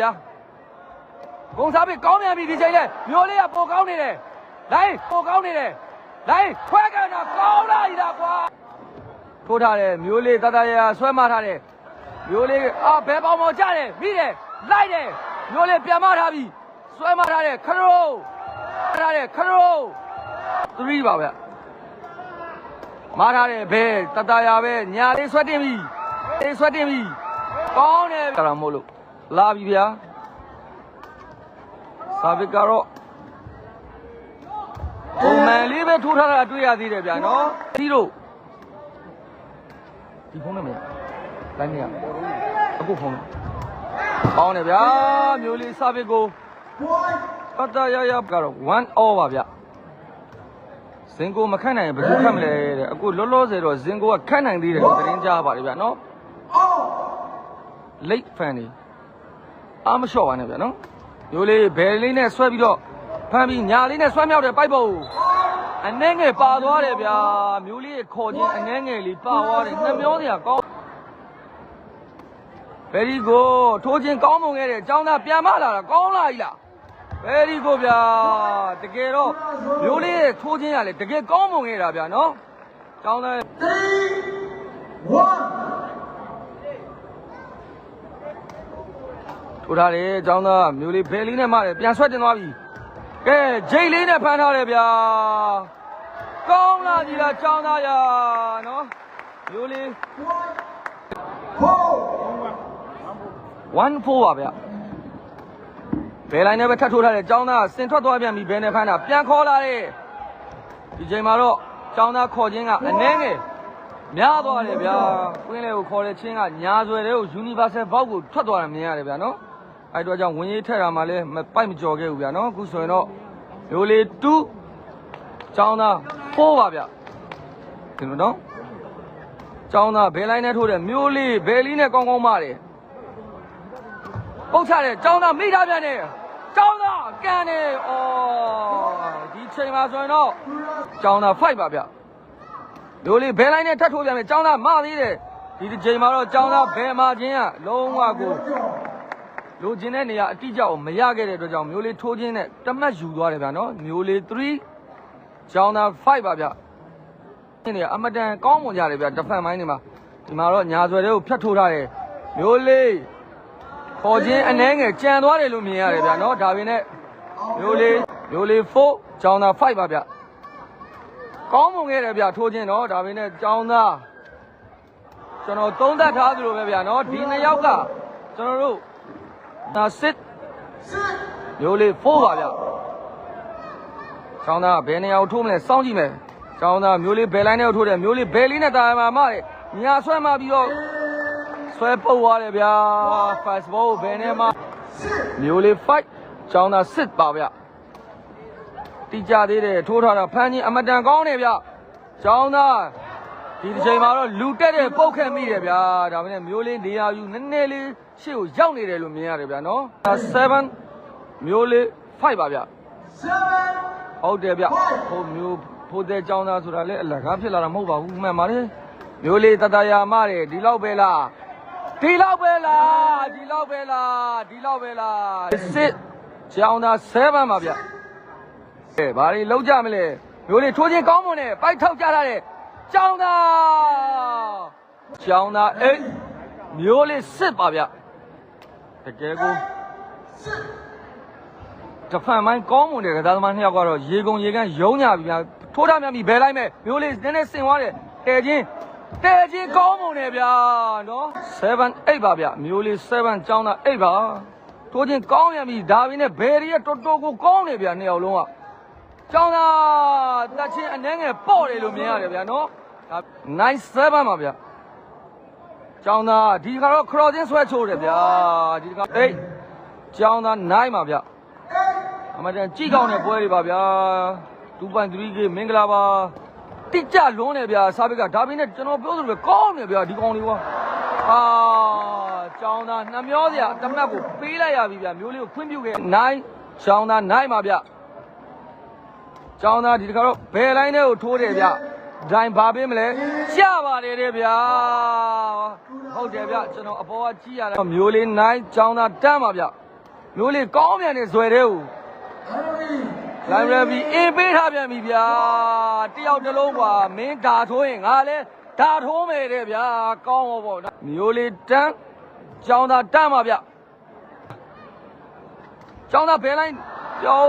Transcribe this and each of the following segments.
ဗျာဂုံစားပြီကောင်းမြန်ပြီဒီချိန်လဲမျိုးလေးကပိုကောင်းနေတယ်လိုင်းပိုကောင်းနေတယ်လိုင်းခွဲကန်တာကောင်းလာပြီလားကွာထိုးထားတယ်မျိုးလေးတတရရဆွဲမထားတယ်မျိုးလေးအာဘဲပေါင်ပေါင်ကြတယ်မိတယ်လိုက်တယ်မျိုးလေးပြန်မထားပြီဆွဲမထားတယ်ခရိုးထားတယ်ခရိုး3ပါဗျမားထားတယ်ဘဲတတရပဲညာလေးဆွဲတင်ပြီအေးဆွဲတင်ပြီကောင်းတယ်ကြတာမို့လို့ လာပြီဗျာစာဗစ်ကတော့ပုံမှန်လေးပဲထိုးထားတာတွေ့ရသေးတယ်ဗျာနော်စီးတို့ဒီဖုန်းနဲ့မရတိုင်းနေရအခုဖုန်းနဲ့ပေါင်းတယ်ဗျာမျိုးလေးစာဗစ်ကိုပတ်တရရကတော့1 all ပါဗျဇင်ကိုမခတ်နိုင်ရင်ဘယ်သူခတ်မလဲတဲ့အခုလောလောဆယ်တော့ဇင်ကိုကခတ်နိုင်သေးတယ်လို့သတင်းကြားပါတယ်ဗျာနော် late fan နေ အားမလျှော့ပါနဲ့ဗျာနော်မျိုးလေးဘယ်လေးနဲ့ဆွဲပြီးတော့ဖမ်းပြီးညာလေးနဲ့ဆွဲမြောက်တယ်ပိုက်ဖို့အနှဲငယ်ပါသွားတယ်ဗျာမျိုးလေးခေါ်ခြင်းအနှဲငယ်လေးပါသွားတယ်နှမျောစရာကောင်း very good ထိုးခြင်းကောင်းမွန်ခဲ့တယ်အကြောင်းသားပြန်မလာတာကောင်းလာပြီလား very good ဗျာတကယ်တော့မျိုးလေးရဲ့ထိုးခြင်းကလည်းတကယ်ကောင်းမွန်ခဲ့တာဗျာနော်အကြောင်းသား ထိုးထားတယ်အကြောင်းသားမျိုးလေးဘယ်လေးနဲ့မှတယ်ပြန်ဆွဲတင်သွားပြီကဲဂျိတ်လေးနဲ့ဖမ်းထားတယ်ဗျာကောင်းလာပြီလားအကြောင်းသားရနော်မျိုးလေး14ပါဗျဘယ်လိုင်းနဲ့ပဲထပ်ထိုးထားတယ်အကြောင်းသားစင်ထွက်သွားပြန်ပြီဘယ်နဲ့ဖမ်းတာပြန်ခေါ်လာတယ်ဒီချိန်မှာတော့အကြောင်းသားခေါ်ခြင်းကအနှဲငယ်များသွားတယ်ဗျာကွင်းလေကိုခေါ်တဲ့ချင်းကညာဆွဲတဲ့ကို universal box ကိုထွက်သွားတာမြင်ရတယ်ဗျာနော် အဲ့တော့ကြောင့်ဝင်ရေးထက်တာမှလည်းမပိုက်မကြော်ခဲ့ဘူးဗျာနော်အခုဆိုရင်တော့မျိုးလေး2ចောင်းသား4ပါဗျဒီလိုနော်ចောင်းသားဘယ်လိုင်းနဲ့ထိုးတယ်မျိုးလေးဘယ်လီနဲ့ကောင်းကောင်းမတယ်ပုတ်ချတယ်ចောင်းသားမိထားပြန်တယ်ចောင်းသားကန်တယ်ဩဒီချိန်မှာဆိုရင်တော့ចောင်းသား5ပါဗျမျိုးလေးဘယ်လိုင်းနဲ့ထပ်ထိုးပြန်မယ်ចောင်းသားမသေးတယ်ဒီဒီချိန်မှာတော့ចောင်းသားဘယ်မှာချင်းကလုံးဝကို လိုချင်တဲ့နေရာအတိအကျကိုမရခဲ့တဲ့အတွက်ကြောင့်မျိုးလေးထိုးခြင်းနဲ့တမတ်ယူသွားတယ်ဗျာနော်မျိုးလေး3ကျောင်းသား5ပါဗျဒီနေရာအမတန်ကောင်းမွန်ကြတယ်ဗျာတစ်ဖက်မိုင်းနေမှာဒီမှာတော့ညာဆွဲတဲ့ကိုဖြတ်ထိုးထားတယ်မျိုးလေးခေါ်ခြင်းအနှဲငယ်ကြံသွားတယ်လို့မြင်ရတယ်ဗျာနော်ဒါပေမဲ့မျိုးလေးမျိုးလေး4ကျောင်းသား5ပါဗျကောင်းမွန်ခဲ့တယ်ဗျာထိုးခြင်းနော်ဒါပေမဲ့ကျောင်းသားကျွန်တော်သုံးသပ်ထားသလိုပဲဗျာနော်ဒီနှစ်ယောက်ကကျွန်တော်တို့ ဒါစစ်မျိုးလေးဖိုးပါဗျ။ကျောင်းသားဘယ်နေရာကိုထိုးမလဲစောင့်ကြည့်မယ်။ကျောင်းသားမျိုးလေးဘယ်လိုင်းနဲ့ကိုထိုးတယ်မျိုးလေးဘယ်လေးနဲ့တာမှာမတယ်။ညာဆွဲမှပြီးတော့ဆွဲပုတ်သွားတယ်ဗျာ။ fast ball ဘယ်နဲ့မှမျိုးလေး5ကျောင်းသားစစ်ပါဗျ။တိကြသေးတယ်ထိုးထားတာဖမ်းချင်းအမတန်ကောင်းတယ်ဗျ။ကျောင်းသား ဒီတစ်ချိန်မှာတော့လူတက်တဲ့ပုတ်ခတ်မိတယ်ဗျာဒါပေမဲ့မျိုးလေးနေရာယူနည်းနည်းလေးရှေ့ကိုရောက်နေတယ်လို့မြင်ရတယ်ဗျာနော်7မျိုးလေး5ပါဗျဟုတ်တယ်ဗျဟိုမျိုးဖိုးတဲ့ចောင်းသားဆိုတာလေအလကားဖြစ်လာတာမဟုတ်ပါဘူးမှန်ပါတယ်မျိုးလေးတတရာမတယ်ဒီလောက်ပဲလားဒီလောက်ပဲလားဒီလောက်ပဲလားဒီလောက်ပဲလားစစ်ចောင်းသား7ပါဗျအဲဘာတွေလောက်ကြမလဲမျိုးလေးထိုးချင်းကောင်းမွန်တယ်ပိုက်ထောက်ကြတာတဲ့ ကျောင်းသားကျောင်းသားအိတ်မျိုးလေးစစ်ပါဗျတကယ်ကိုတဖန်မိုင်းကောင်းမွန်တဲ့ကစားသမားနှစ်ယောက်ကတော့ရေကုန်ရေကန်းယုံညာပြီဗျာထိုးထားမြန်ပြီဘယ်လိုက်မဲ့မျိုးလေးနည်းနည်းဆင်သွားတယ်တဲချင်းတဲချင်းကောင်းမွန်တယ်ဗျာနော်7 8ပါဗျမျိုးလေး7ကျောင်းသား8ပါထိုးချင်းကောင်းမြန်ပြီဒါပေမဲ့ဘယ်ရီကတော်တော်ကိုကောင်းနေဗျာနှစ်ယောက်လုံးကကျောင်းသားတက်ချင်းအနှဲငယ်ပေါ့တယ်လို့မြင်ရတယ်ဗျာနော် ဒါ97ပါဗျကျောင်းသားဒီကတော့ crossing ဆွဲချိုးတယ်ဗျာဒီကအေးကျောင်းသား9ပါဗျအမတန်ကြိကောင်းတဲ့ပွဲတွေပါဗျာ 2.3k မင်္ဂလာပါတိကျလွန်းတယ်ဗျာစားဘက်ကဒါပေမဲ့ကျွန်တော်ပြောသလိုပဲကောင်းတယ်ဗျာဒီကောင်လေးကွာအာကျောင်းသားနှမျောစရာတမတ်ကိုပေးလိုက်ရပြီဗျာမျိုးလေးကိုခွင့်ပြုခဲ့9ကျောင်းသား9ပါဗျကျောင်းသားဒီတခါတော့ဘယ်လိုင်းထဲကိုထိုးတယ်ဗျ ဒိုင်ဘာပေးမလဲကြပါလေတဲ့ဗျာဟုတ်တယ်ဗျကျွန်တော်အပေါ်ကကြည့်ရတာမျိုးလေးနိုင်ចောင်းသားတန်းပါဗျမျိုးလေးကောင်းမြန်နေဇွဲတဲ့ဟူ library အေးပေးထားပြန်ပြီဗျာတယောက်တစ်လုံးပါမင်းဓာထိုးရင်ငါလဲဓာထိုးမယ်တဲ့ဗျာကောင်းတော့ပေါ့မျိုးလေးတန်းចောင်းသားတန်းပါဗျចောင်းသားဘယ်လိုက်ကျော်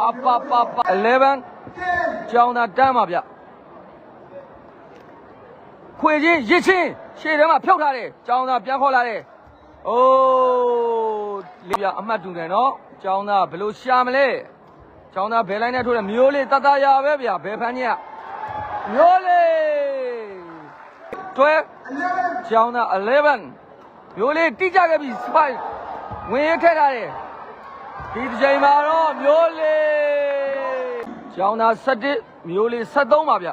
အပပပ11 ကျောင်းသားတန်းပါဗျခွေချင်းရစ်ချင်းရှေ့ထဲမှာဖြုတ်ထားတယ်ကျောင်းသားပြန်ခေါ်လာတယ်အိုးလေးပြအမှတ်တူတယ်နော်ကျောင်းသားဘယ်လိုရှာမလဲကျောင်းသားဘယ်လိုက်နဲ့ထိုးတယ်မျိုးလေးတတရာပဲဗျဘယ်ဖန်းကြီးကမျိုးလေးတွဲကျောင်းသား11မျိုးလေးတိကျခဲ့ပြီစပိုက်ဝင်ရထည့်ထားတယ်ဒီတစ်ချိန်မှာတော့မျိုးလေး ကျောင်းသား17မျိုးလေး73ပါဗျ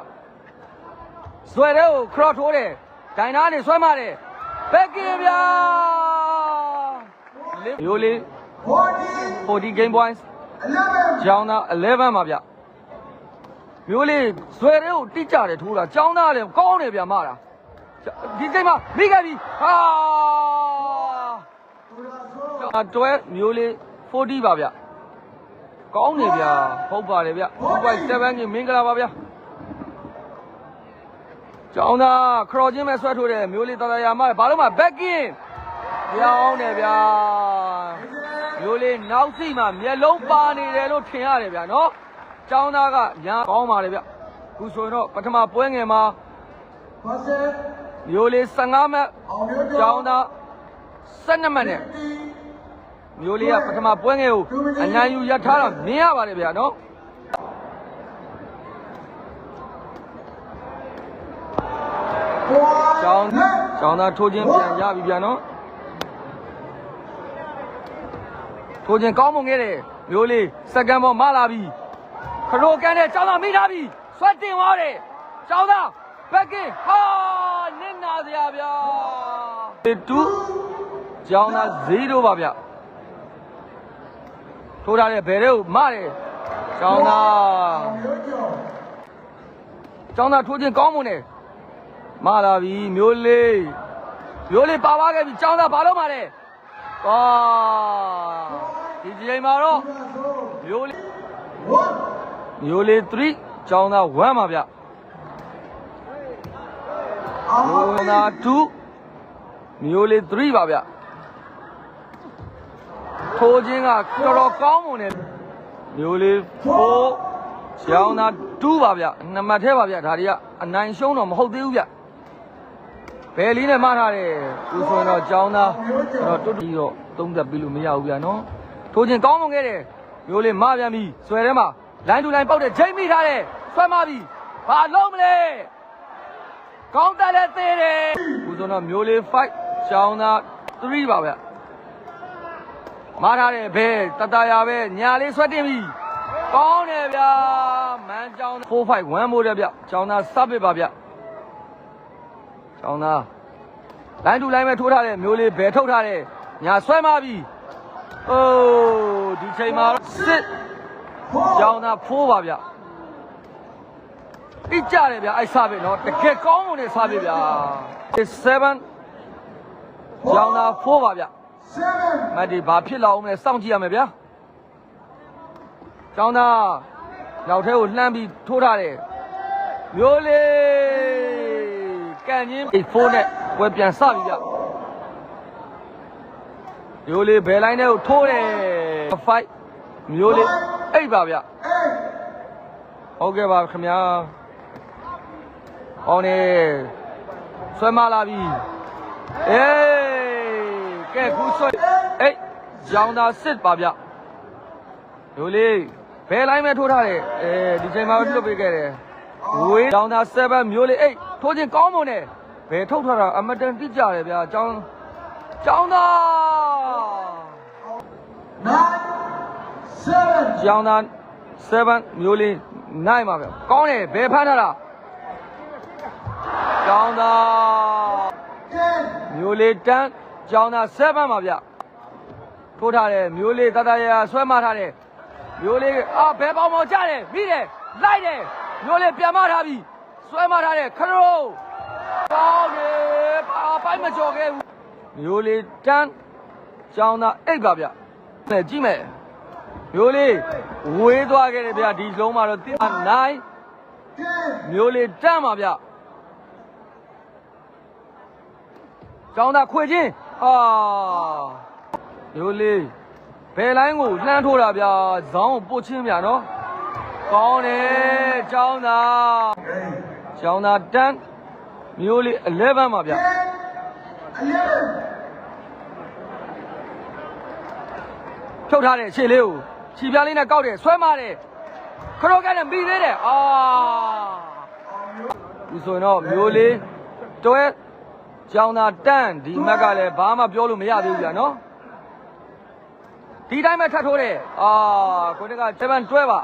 ဇွဲတဲ့ကိုခရော့ထိုးတယ်ဒိုင်နာနေဆွဲမတယ်ဘက်ကင်ဗျာမျိုးလေး40 game points ကျောင်းသား11ပါဗျမျိုးလေးဇွဲတဲ့ကိုတိကျတယ်ထိုးတာကျောင်းသားလည်းကောင်းတယ်ဗျမတာဒီချိန်မှာမိခဲ့ပြီဟာအတွဲမျိုးလေး40ပါဗျ ကောင်းနေဗျဟုတ်ပါတယ်ဗျ2.7ကြီးမင်္ဂလာပါဗျကျောင်းသားခရော်ချင်းပဲဆွဲထိုးတယ်မျိုးလေးတော်တော်ရမဘာလို့မှဘက်ကင်ပြောင်းတယ်ဗျာမျိုးလေးနောက်စီမှာမျက်လုံးပါနေတယ်လို့ထင်ရတယ်ဗျာနော်ကျောင်းသားကညာကောင်းပါတယ်ဗျခုဆိုရင်တော့ပထမပွဲငယ်မှာမျိုးလေး15မှတ်ကျောင်းသား12မှတ်နဲ့ မျိုးလေးကပထမပွဲငယ်ကိုအညာယူရထားတာမြင်ရပါတယ်ဗျာနော်ကျောင်းကျောင်းသားထိုးခြင်းပြန်ရပြီဗျာနော်ထိုးခြင်းကောင်းမွန်ခဲ့တယ်မျိုးလေးစက္ကန့်ပေါ်မလာပြီခရိုကန်နဲ့ကျောင်းသားမိထားပြီဆွတ်တင်သွားတယ်ကျောင်းသားဘက်ကင်ဟာနစ်နာစရာဗျာ2ကျောင်းသား0ပါဗျ ထိုးထားတဲ့ဘယ်တဲ့ကိုမတယ်ကျောင်းသားကျောင်းသားထိုးခြင်းကောင်းမွန်တယ်မလာပြီမျိုးလေးမျိုးလေးပါသွားခဲ့ပြီကျောင်းသားဘာလို့မလဲဟာဒီချိန်မှာတော့မျိုးလေးမျိုးလေး3ကျောင်းသား1ပါဗျမျိုးသား2မျိုးလေး3ပါဗျ ထိုးခြင်းကတော်တော်ကောင်းမွန်တယ်မျိုးလေး4ကျောင်းသား2ပါဗျနံပါတ်ထဲပါဗျဒါတွေကအနိုင်ရှုံးတော့မဟုတ်သေးဘူးဗျဘယ်လေးနဲ့မှထားတယ်သူဆိုရင်တော့ကျောင်းသားတော့တွတ်တီတော့သုံးသက်ပြီးလို့မရဘူးဗျနော်ထိုးခြင်းကောင်းမွန်ခဲ့တယ်မျိုးလေးမပြန်ပြီဆွဲထဲမှာလိုင်းတူလိုင်းပောက်တယ်ချိန်မိထားတယ်ဆွဲမပြီဘာလုံးမလဲကောင်းတယ်လည်းသေးတယ်သူဆိုတော့မျိုးလေး5ကျောင်းသား3ပါဗျ မထားတယ်ဘဲတတရာပဲညာလေးဆွဲတင်ပြီကောင်းတယ်ဗျာမန်းကျောင်း4 5 1မို့တယ်ဗျကျောင်းသားစပစ်ပါဗျကျောင်းသားလိုင်းတူလိုင်းပဲထိုးထားတယ်မျိုးလေးဘဲထုတ်ထားတယ်ညာဆွဲမပြီအိုးဒီချိန်မှာစစ်ကျောင်းသားဖိုးပါဗျအိကြတယ်ဗျအဲ့စပစ်နော်တကယ်ကောင်းမွန်တဲ့စပစ်ဗျာ7ကျောင်းသား4ပါဗျ မတ်ဒီဘာဖြစ်လာအောင်လဲစောင့်ကြည့်ရမယ်ဗျာကျောင်းသားနောက်ထဲကိုလှမ်းပြီးထိုးထားတယ်မျိုးလေးကန်ချင်း4နဲ့ပွဲပြန်စပြီဗျမျိုးလေးဘယ်လိုင်းထဲကိုထိုးတယ်5မျိုးလေး8ပါဗျဟုတ်ကဲ့ပါခင်ဗျာဟောင်းနေဆွဲမလာပြီအေး ကဲခုဆွဲအေးရောင်သာစစ်ပါဗျမျိုးလေးဘယ်လိုင်းမဲ့ထိုးထားတယ်အဲဒီချိန်မှာလွတ်ပေးခဲ့တယ်ဝေးရောင်သာ7မျိုးလေး8ထိုးခြင်းကောင်းမွန်တယ်ဘယ်ထုတ်ထားတာအမတန်တိကျတယ်ဗျာကျောင်းကျောင်းသားကျောင်းသား7မျိုးလေး9ပါဗျကောင်းတယ်ဘယ်ဖမ်းထားတာကျောင်းသားမျိုးလေးတန်း ကျောင်းသား7ပါဗျထိုးထားတယ်မျိုးလေးတတရရဆွဲမထားတယ်မျိုးလေးအာဘယ်ပေါင်ပေါ်ကြတယ်ပြီးတယ်လိုက်တယ်မျိုးလေးပြန်မထားပြီဆွဲမထားတယ်ခရိုးကောင်းတယ်ဘာပိုင်းမကြော်ခဲ့ဘူးမျိုးလေးတန်းကျောင်းသားအိတ်ပါဗျနဲ့ကြည့်မယ်မျိုးလေးဝေးသွားခဲ့တယ်ဗျဒီလုံးမှာတော့တင်နိုင်မျိုးလေးတန်းပါဗျကျောင်းသားခွေချင်း ဟာမျိုးလေးဘယ်လိုင်းကိုလှမ်းထိုးတာဗျဇောင်းကိုပုတ်ချင်းဗျနော်ကောင်းတယ်ကျောင်းသားကျောင်းသားတန်းမျိုးလေး11ပါဗျဖြုတ်ထားတဲ့ခြေလေးကိုခြေပြားလေးနဲ့ကောက်တယ်ဆွဲမတယ်ခရိုကန်နဲ့ပြီးသေးတယ်အာဒီဆိုရင်တော့မျိုးလေးတွဲ ကျောင်းသားတန်းဒီမက်ကလည်းဘာမှပြောလို့မရသေးဘူးဗျာနော်ဒီတိုင်းပဲထပ်ထိုးတယ်အာကိုတက7တွဲပါ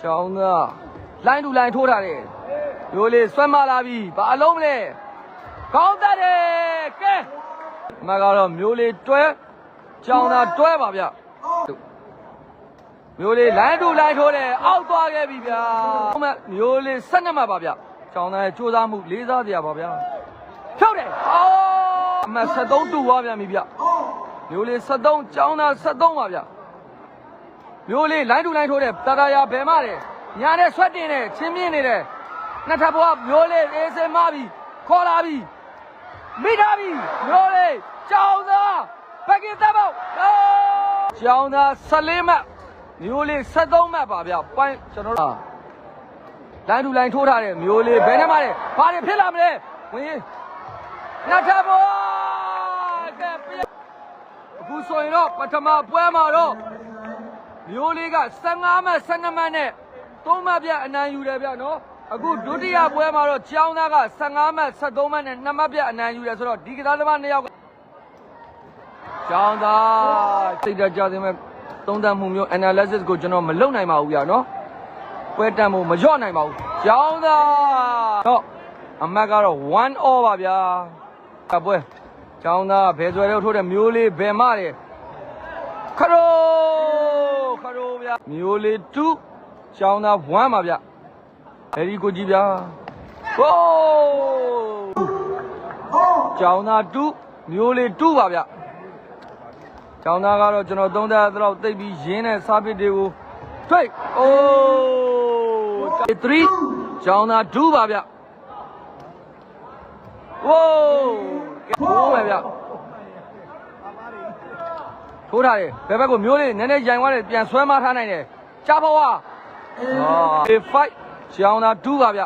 ကျောင်းသားလိုင်းတူလိုင်းထိုးထားတယ်မျိုးလေးဆွဲမလာပြီဘာအလုံးမလဲကောင်းတတ်တယ်ကဲဒီမကတော့မျိုးလေးတွဲကျောင်းသားတွဲပါဗျမျိုးလေးလိုင်းတူလိုင်းထိုးတယ်အောက်သွားခဲ့ပြီဗျာမျိုးလေး12မှတ်ပါဗျ ကျောင်းသားရဲ့စူးစမ်းမှုလေးစားစရာပါဗျာဖြုတ်တယ်အော်အမ73တူသွားပြန်ပြီဗျမျိုးလေး73ကျောင်းသား73ပါဗျမျိုးလေးလိုင်းတူလိုင်းထိုးတယ်တာတာယာဘယ်မှတယ်ညာနဲ့ဆွတ်တင်တယ်ချင်းမြင့်နေတယ်နှစ်ထပ်ဘွားမျိုးလေးအေးစင်မပြီခေါ်လာပြီမိထားပြီမျိုးလေးကျောင်းသားဘက်ကင်တပ်ဖို့ကျောင်းသား14မှတ်မျိုးလေး73မှတ်ပါဗျပိုင်းကျွန်တော်တို့ လိုင်းတူလိုင်းထိုးထားတယ်မျိုးလေးဘယ်နဲ့မှလဲဘာတွေဖြစ်လာမလဲဝင်ရင်နှစ်ထပ်ဘွားကဲပြအခုဆိုရင်တော့ပထမပွဲမှာတော့မျိုးလေးက15မှတ်12မှတ်နဲ့3မှတ်ပြအနိုင်ယူတယ်ဗျနော်အခုဒုတိယပွဲမှာတော့ကျောင်းသားက15မှတ်73မှတ်နဲ့2မှတ်ပြအနိုင်ယူတယ်ဆိုတော့ဒီကစားသမားနှစ်ယောက်ကကျောင်းသားစိတ်ဓာတ်ကြတဲ့မဲ့သုံးသပ်မှုမျိုး analysis ကိုကျွန်တော်မလုပ်နိုင်ပါဘူးဗျာနော် ပွဲတန်မှုမလျော့နိုင်ပါဘူးကျောင်းသားတော့အမတ်ကတော့1 all ပါဗျာအပွဲကျောင်းသားဘယ်ဆွဲတော့ထိုးတဲ့မျိုးလေးဘယ်မတယ်ခရိုခရိုဗျာမျိုးလေး2ကျောင်းသား1ပါဗျာအဲဒီကိုကြည့်ဗျာဟိုးကျောင်းသား2မျိုးလေး2ပါဗျာကျောင်းသားကတော့ကျွန်တော်သုံးသပ်တော့တိတ်ပြီးရင်းတဲ့စားပစ်တွေကိုတွေ့အိုး 3ကျောင်းသား2ပါဗျာဝိုးဟိုးပဲဗျာထိုးထားတယ်ဘယ်ဘက်ကိုမျိုးလေးနည်းနည်းရိုင်သွားတယ်ပြန်ဆွဲမထားနိုင်တယ်ကြားဖို့ဝါအာ5ကျောင်းသား2ပါဗျ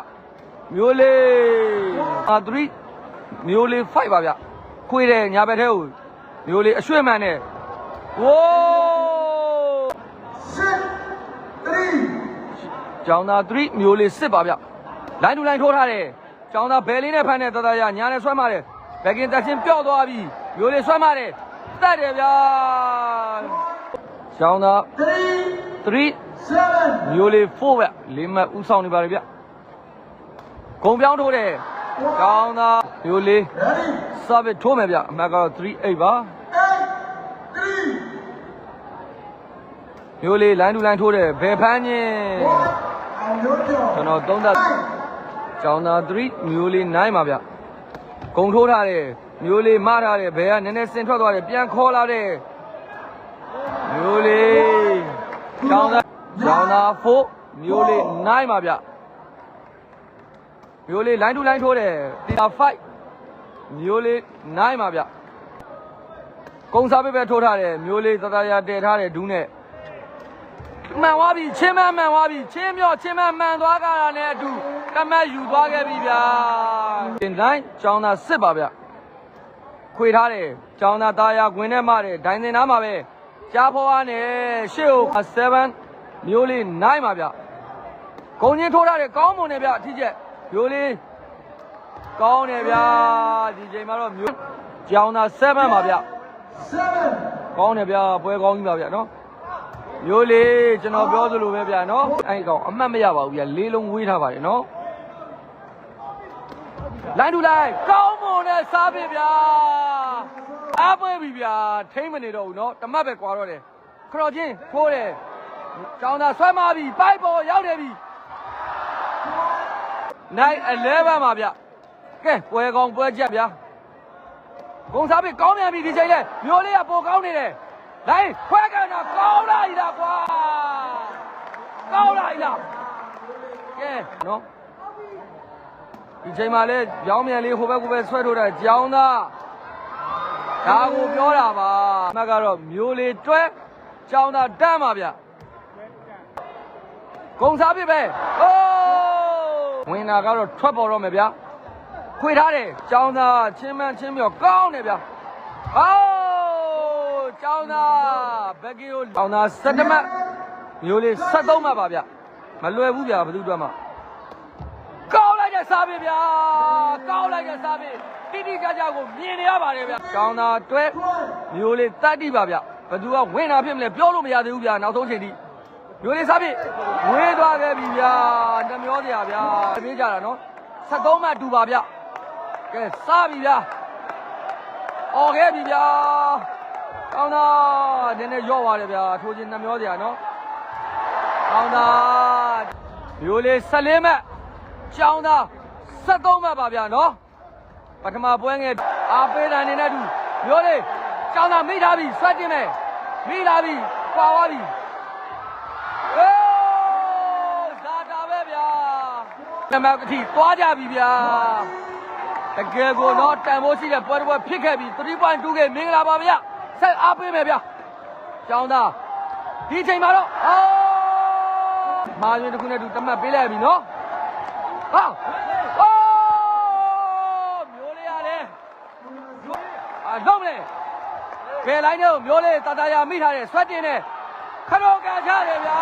မျိုးလေးအာ3မျိုးလေး5ပါဗျခွေးတယ်ညာဘက်ထဲကိုမျိုးလေးအရွှေ့မှန်တယ်ဝိုး ကျောင်းသား3မျိုးလေးစစ်ပါဗျလိုင်းတူလိုင်းထိုးထားတယ်ကျောင်းသားဘယ်လေးနဲ့ဖမ်းတယ်တတရညာနဲ့ဆွဲမတယ်ဘက်ကင်တက်ချင်းပျော့သွားပြီမျိုးလေးဆွဲမတယ်တတ်တယ်ဗျာကျောင်းသား3မျိုးလေး4ဗျလေးမှတ်ဥဆောင်နေပါလေဗျဂုံပြောင်းထိုးတယ်ကျောင်းသားမျိုးလေး service ထိုးမယ်ဗျအမှတ်ကတော့38ပါမျိုးလေး line to line ထိုးတယ်ဘယ်ဖမ်းချင်း ကျွန်တော်သုံးသပ်ကျောင်းသား3မျိုးလေး9ပါဗျဂုံထိုးထားတယ်မျိုးလေးမထားတယ်ဘယ်ကနည်းနည်းဆင်ထွက်သွားတယ်ပြန်ခေါ်လာတယ်မျိုးလေးကျောင်းသားကျောင်းသား4မျိုးလေး9ပါဗျမျိုးလေး line to line ထိုးတယ်တီတာ5မျိုးလေး9ပါဗျကုံစားပေးပဲထိုးထားတယ်မျိုးလေးသတရာတည်ထားတယ်ဒူးနဲ့ မှန်သွားပြီချင်းမမှန်သွားပြီချင်းမြော့ချင်းမမှန်သွားကြတာနဲ့အတူတမတ်ယူသွားခဲ့ပြီဗျာတင်တိုင်းကျောင်းသားစစ်ပါဗျခွေထားတယ်ကျောင်းသားသားရခွင်ထဲမှာတယ်ဒိုင်းစင်သားမှာပဲကြားဖောအားနဲ့ရှေ့ကို7မျိုးလေး9ပါဗျဂုံချင်းထိုးထားတယ်ကောင်းမွန်တယ်ဗျအထီးချက်မျိုးလေးကောင်းတယ်ဗျာဒီချိန်မှာတော့မျိုးကျောင်းသား7ပါဗျ7ကောင်းတယ်ဗျာပွဲကောင်းကြီးပါဗျနော် မျိုးလေးကျွန်တော်ပြောသလိုပဲဗျာနော်အဲ့ကောင်အမှတ်မရပါဘူးဗျာလေးလုံးဝေးထားပါတယ်နော်လိုင်းတူလိုက်ကောင်းမွန်တဲ့စားပြီဗျာအားပွဲပြီဗျာထိမ့်မနေတော့ဘူးနော်တမတ်ပဲကွာတော့တယ်ခရော်ချင်းထိုးတယ်ကျောင်းသားဆွဲမပြီပိုက်ပေါ်ရောက်တယ်ပြီနိုင်11ပါဗျကဲပွဲကောင်းပွဲချက်ဗျာဂုံစားပြီကောင်းမြန်ပြီဒီချိန်လဲမျိုးလေးကပိုကောင်းနေတယ် လိုင်းခွဲကန်တာကောင်းလာပြီလားကွာကောင်းလာပြီလားကဲနော်ဒီချိန်မှာလဲရောင်းမြန်လေးဟိုဘက်ကိုပဲဆွဲထိုးတာကြောင်းသားဒါကိုပြောတာပါအမတ်ကတော့မျိုးလေးတွဲကြောင်းသားတန်းပါဗျဂုံစားပြီပဲဟိုးဝင်တာကတော့ထွက်ပေါ်တော့မယ်ဗျာခွေထားတယ်ចောင်းသားချင်းမန်းချင်းမြော်ကောင်းတယ်ဗျာဟော ကျောင်းသားဘက်ကီကိုကျောင်းသား7မှတ်မျိုးလေး73မှတ်ပါဗျမလွယ်ဘူးဗျာဘယ်သူတို့မှကောင်းလိုက်တဲ့စားပြီဗျာကောင်းလိုက်တဲ့စားပြီတိတိကျကျကိုမြင်နေရပါတယ်ဗျာကျောင်းသားတွဲမျိုးလေးတတ်တိပါဗျဘယ်သူကဝင်တာဖြစ်မလဲပြောလို့မရသေးဘူးဗျာနောက်ဆုံးချိန်ထိမျိုးလေးစားပြီဝေးသွားခဲ့ပြီဗျာနှမျောစရာဗျာပြေးကြတာနော်73မှတ်တူပါဗျကဲစားပြီဗျာ Henri Bibia ကောင်းတာနည်းနည်းရော့သွားတယ်ဗျာထိုးချင်းနှမျောစရာနော်ကောင်းတာမျိုးလေး14မှတ်ကျောင်းသား73မှတ်ပါဗျာနော်ပထမပွဲငယ်အားပေးတာနေနဲ့တူမျိုးလေးကျောင်းသားမိထားပြီဆွတ်တင်မယ်မိလာပြီကွာသွားပြီအေးဇာတာပဲဗျာနမအထိသွားကြပြီဗျာတကယ်ကိုတော့တန်ဖိုးရှိတဲ့ပွဲတစ်ပွဲဖြစ်ခဲ့ပြီ3.2ကမင်္ဂလာပါဗျ ဆက်အားပေးမယ်ဗျကျောင်းသားဒီချိန်မှာတော့အော်မာရင်တစ်ခုနဲ့တူတမတ်ပေးလိုက်ပြီနော်ဟာအော်မျိုးလေးရတယ်အာလုံးမလဲကဲလိုက်တော့မျိုးလေးတာတာယာမိထားတယ်ဆွတ်တင်တယ်ခရောကန်ချတယ်ဗျာ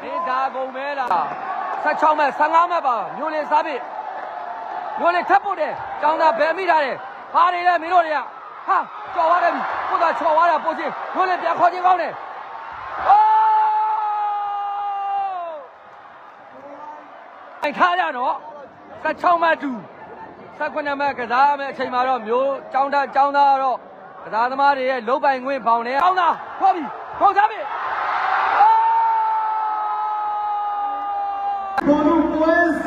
ဒီဒါကုန်မဲလား16မဲ့15မဲ့ပါမျိုးလေးစားပြီမျိုးလေးထပ်ဖို့တယ်ကျောင်းသားဘယ်မိထားတယ်ဟာနေလဲမင်းတို့တွေက ဟာကြော်သွားတယ်ကိုသာချော်သွားတာပို့ချင်းမျိုးလေးပြန်ခေါ်ချင်းကောင်းတယ်အိုးအိုင်ထားကြတော့16မှတ်တူ18မှတ်ကစားမယ်အချိန်မှာတော့မျိုးကျောင်းသားကျောင်းသားကတော့ကစားသမားတွေရဲ့လုတ်ပိုင်ခွင့်ပေါင်တယ်ကျောင်းသားခေါ်ပြီခေါ်စားပြီဘောလုံးပွဲစ